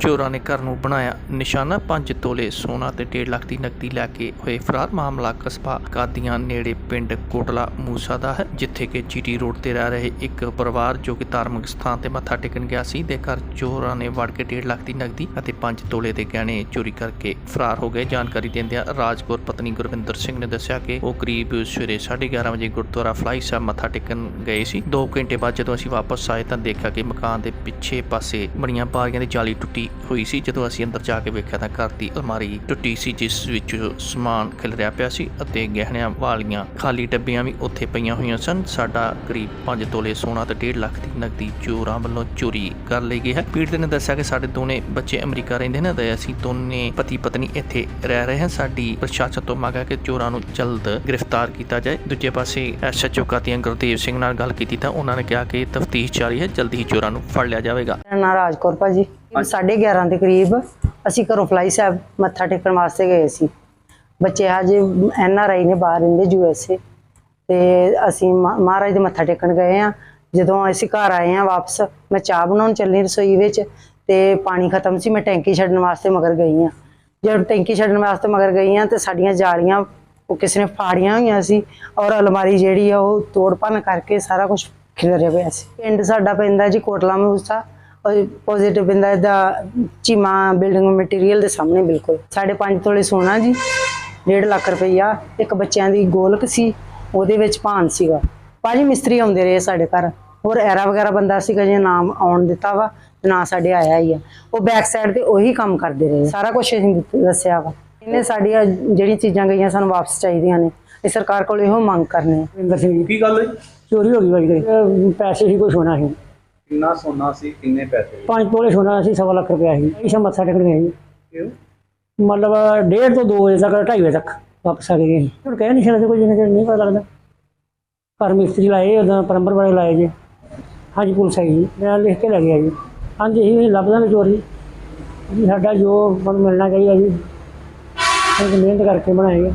ਚੋਰਾਂ ਨੇ ਘਰ ਨੂੰ ਬਣਾਇਆ ਨਿਸ਼ਾਨਾ। 5 ਤੋਲੇ ਸੋਨਾ ਤੇ 1.5 ਲੱਖ ਦੀ ਨਕਦੀ ਲੈ ਕੇ ਹੋਏ ਫਰਾਰ। ਮਾਮਲਾ ਕਸਬਾ ਕਾਦੀਆਂ ਨੇੜੇ ਪਿੰਡ ਕੋਟਲਾ ਮੂਸਾ ਦਾ ਹੈ, ਜਿੱਥੇ ਕਿ ਜੀਟੀ ਰੋਡ ਤੇ ਰਹਿ ਰਹੇ ਇੱਕ ਪਰਿਵਾਰ ਜੋ ਕਿ ਧਾਰਮਿਕ ਸਥਾਨ ਤੇ ਮੱਥਾ ਟੇਕਣ ਗਿਆ ਸੀ ਦੇ ਘਰ ਚੋਰਾਂ ਨੇ ਵੜ ਕੇ 1.5 ਲੱਖ ਦੀ ਨਕਦੀ ਅਤੇ 5 ਤੋਲੇ ਦੇ ਗਹਿਣੇ ਚੋਰੀ ਕਰਕੇ ਫਰਾਰ ਹੋ ਗਏ। ਜਾਣਕਾਰੀ ਦਿੰਦਿਆਂ ਰਾਜਪੁਰ ਪਤਨੀ ਗੁਰਵਿੰਦਰ ਸਿੰਘ ਨੇ ਦੱਸਿਆ ਕਿ ਉਹ ਕਰੀਬ ਸਵੇਰੇ 11:30 ਵਜੇ ਗੁਰਦੁਆਰਾ ਫਲਾਈ ਸਾਹਿਬ ਮੱਥਾ ਟੇਕਣ ਗਏ ਸੀ। 2 ਘੰਟੇ ਬਾਅਦ ਜਦੋਂ ਅਸੀਂ ਵਾਪਸ ਆਏ ਤਾਂ ਦੇਖਿਆ ਕਿ ਮਕਾਨ ਦੇ ਪਿੱਛੇ ਪਾਸੇ ਬਣੀਆਂ ਬਾਰੀਆਂ ਦੀ ਜਾਲੀ ਟੁੱਟੀ ਹੋਈ ਸੀ। ਜਦੋਂ ਅਸੀਂ ਅੰਦਰ ਜਾ ਕੇ ਵੇਖਿਆ ਤਾਂ ਘਰ ਦੀ ਅਲਮਾਰੀ ਟੁੱਟੀ ਸੀ, ਜਿਸ ਵਿੱਚ ਸਮਾਨ ਖਿਲਰਿਆ ਪਿਆ ਸੀ ਅਤੇ ਗਹਿਣਿਆਂ ਵਾਲੀਆਂ ਖਾਲੀ ਡੱਬੀਆਂ ਵੀ ਉੱਥੇ ਪਈਆਂ ਹੋਈਆਂ ਸਨ। ਸਾਡਾ ਕਰੀਬ 5 ਤੋਲੇ ਸੋਨਾ ਤੇ 1.5 ਲੱਖ ਦੀ ਨਕਦੀ ਚੋਰਾਂ ਵੱਲੋਂ ਚੋਰੀ ਕਰ ਲਈ ਗਈ ਹੈ। ਪੀੜਤ ਨੇ ਦੱਸਿਆ ਕਿ ਸਾਡੇ ਦੋਨੇ ਬੱਚੇ ਅਮਰੀਕਾ ਰਹਿੰਦੇ ਨੇ ਤੇ ਅਸੀਂ ਦੋਨੇ ਪਤੀ ਪਤਨੀ ਇੱਥੇ ਰਹਿ ਰਹੇ ਹਾਂ। ਸਾਡੀ ਪ੍ਰਸ਼ਾਸਨ ਤੋਂ ਮੰਗ ਹੈ ਕਿ ਚੋਰਾਂ ਨੂੰ ਜਲਦ ਗ੍ਰਿਫਤਾਰ ਕੀਤਾ ਜਾਏ। ਦੂਜੇ ਪਾਸੇ ਐਸਐਚਓ ਕਾਤੀਆਂ ਗੁਰਦੇਵ ਸਿੰਘ ਨਾਲ ਗੱਲ ਕੀਤੀ ਤਾਂ ਉਹਨਾਂ ਨੇ ਕਿਹਾ ਕਿ ਤਫਤੀਸ਼ ਜਾਰੀ ਹੈ, ਜਲਦੀ ਹੀ ਚੋਰਾਂ ਨੂੰ ਫੜ ਲਿਆ ਜਾਵੇਗਾ। ਮੇਰਾ ਨਾਂ ਰਾਜਕੌਰ ਭਾਜੀ। 11:30 ਦੇ ਕਰੀਬ ਅਸੀਂ ਘਰੋਂ ਫਲਾਈ ਸਾਹਿਬ ਮੱਥਾ ਟੇਕਣ ਵਾਸਤੇ ਗਏ ਸੀ। ਬੱਚੇ ਹਜੇ ਐਨ ਆਰ ਆਈ ਨੇ ਬਾਹਰ ਰਹਿੰਦੇ ਯੂ ਐਸ ਏ। ਤੇ ਅਸੀਂ ਮਹਾ- ਮਹਾਰਾਜ ਦੇ ਮੱਥਾ ਟੇਕਣ ਗਏ ਆ ਜਦੋਂ ਅਸੀਂ ਘਰ ਆਏ ਆ ਵਾਪਸ ਮੈਂ ਚਾਹ ਬਣਾਉਣ ਚੱਲੀ ਰਸੋਈ ਵਿੱਚ ਤੇ ਪਾਣੀ ਖਤਮ ਸੀ ਮੈਂ ਟੈਂਕੀ ਛੱਡਣ ਵਾਸਤੇ ਮਗਰ ਗਈ ਆ ਜਦ ਟੈਂਕੀ ਛੱਡਣ ਵਾਸਤੇ ਮਗਰ ਗਈ ਆ ਤੇ ਸਾਡੀਆਂ ਜਾਲੀਆਂ ਉਹ ਕਿਸੇ ਨੇ ਫਾੜੀਆਂ ਹੋਈਆਂ ਸੀ ਔਰ ਅਲਮਾਰੀ ਜਿਹੜੀ ਆ ਉਹ ਤੋੜ ਭੰਨ ਕਰਕੇ ਸਾਰਾ ਕੁਝ ਖਿਲਰਿਆ ਪਿਆ ਸੀ। ਪਿੰਡ ਸਾਡਾ ਪੈਂਦਾ ਜੀ ਕੋਟਲਾ ਮੂਸਾ। ਪੋਜ਼ਿਟਿਵ ਪੈਂਦਾ ਦਾ ਚੀਮਾ ਬਿਲਡਿੰਗ ਮਟੀਰੀਅਲ ਦੇ ਸਾਹਮਣੇ ਬਿਲਕੁਲ। ਸਾਢੇ ਪੰਜ ਤੋਲੇ ਸੋਨਾ ਜੀ 1.5 ਲੱਖ ਰੁਪਈਆ। ਇੱਕ ਬੱਚਿਆਂ ਦੀ ਗੋਲਕ ਸੀ ਉਹਦੇ ਵਿੱਚ ਭਾਨ ਸੀਗਾ। ਭਾਜੀ ਮਿਸਤਰੀ ਆਉਂਦੇ ਰਹੇ ਸਾਡੇ ਘਰ। ਹੋਰ ਐਰਾ ਵਗੈਰਾ ਬੰਦਾ ਸੀਗਾ ਜੇ ਨਾਮ ਆਉਣ ਦਿੱਤਾ ਵਾ ਨਾ ਸਾਡੇ ਆਇਆ ਹੀ ਆ। ਉਹ ਬੈਕ ਸਾਈਡ ਤੇ ਉਹੀ ਕੰਮ ਕਰਦੇ ਰਹੇ। ਸਾਰਾ ਕੁਝ ਅਸੀਂ ਦੱਸਿਆ ਵਾ। ਇਹਨੇ ਸਾਡੀਆਂ ਜਿਹੜੀਆਂ ਚੀਜ਼ਾਂ ਗਈਆਂ ਸਾਨੂੰ ਵਾਪਸ ਚਾਹੀਦੀਆਂ ਨੇ। ਇਹ ਸਰਕਾਰ ਕੋਲ ਇਹੋ ਮੰਗ ਕਰਨੇ ਆ। ਰਿੰਦਰ ਸਿੰਘ ਕੀ ਗੱਲ ਹੈ ਚੋਰੀ ਹੋ ਗਈ ਬਾਈ ਅਹ ਪੈਸੇ ਹੀ ਕੋਈ ਸੋਨਾ ਸੀ? ਕਿੰਨਾ ਸੋਨਾ ਸੀ ਕਿੰਨੇ ਪੈਸੇ? ਪੰਜ ਤੋਲੇ ਸੋਨਾ ਸੀ ਸਵਾ ਲੱਖ ਰੁਪਇਆ ਸੀ। ਇਸ ਮੱਥਾ ਟੇਕਣ ਗਏ ਸੀ। ਕਿਉਂ? ਮਤਲਬ ਡੇਢ ਤੋਂ 2 ਵਜੇ ਤੱਕ 2:30 ਵਜੇ ਤੱਕ ਵਾਪਸ ਆ ਗਏ ਹੁਣ ਕਹਿ ਨਹੀਂ ਸਕਦੇ ਕੋਈ ਜਿੰਨੇ ਚਿਰ ਨਹੀਂ ਪਤਾ ਲੱਗਦਾ। ਘਰ ਮਿਸਤਰੀ ਲਾਏ ਉਦੋਂ ਪਰੰਪਰ ਵਾਲੇ ਲਾਏ ਜੀ। ਹਾਂਜੀ ਪੁਲਿਸ ਆਈ ਜੀ ਮੈਂ ਲਿਖ ਕੇ ਲੈ ਗਿਆ ਜੀ। ਹਾਂਜੀ ਇਹ ਲੱਭਦਾ ਚੋਰੀ। ਜੀ ਸਾਡਾ ਜੋ ਮਨ ਮਿਲਣਾ ਚਾਹੀਦਾ ਜੀ ਮਿਹਨਤ ਕਰਕੇ ਬਣਾਏਗਾ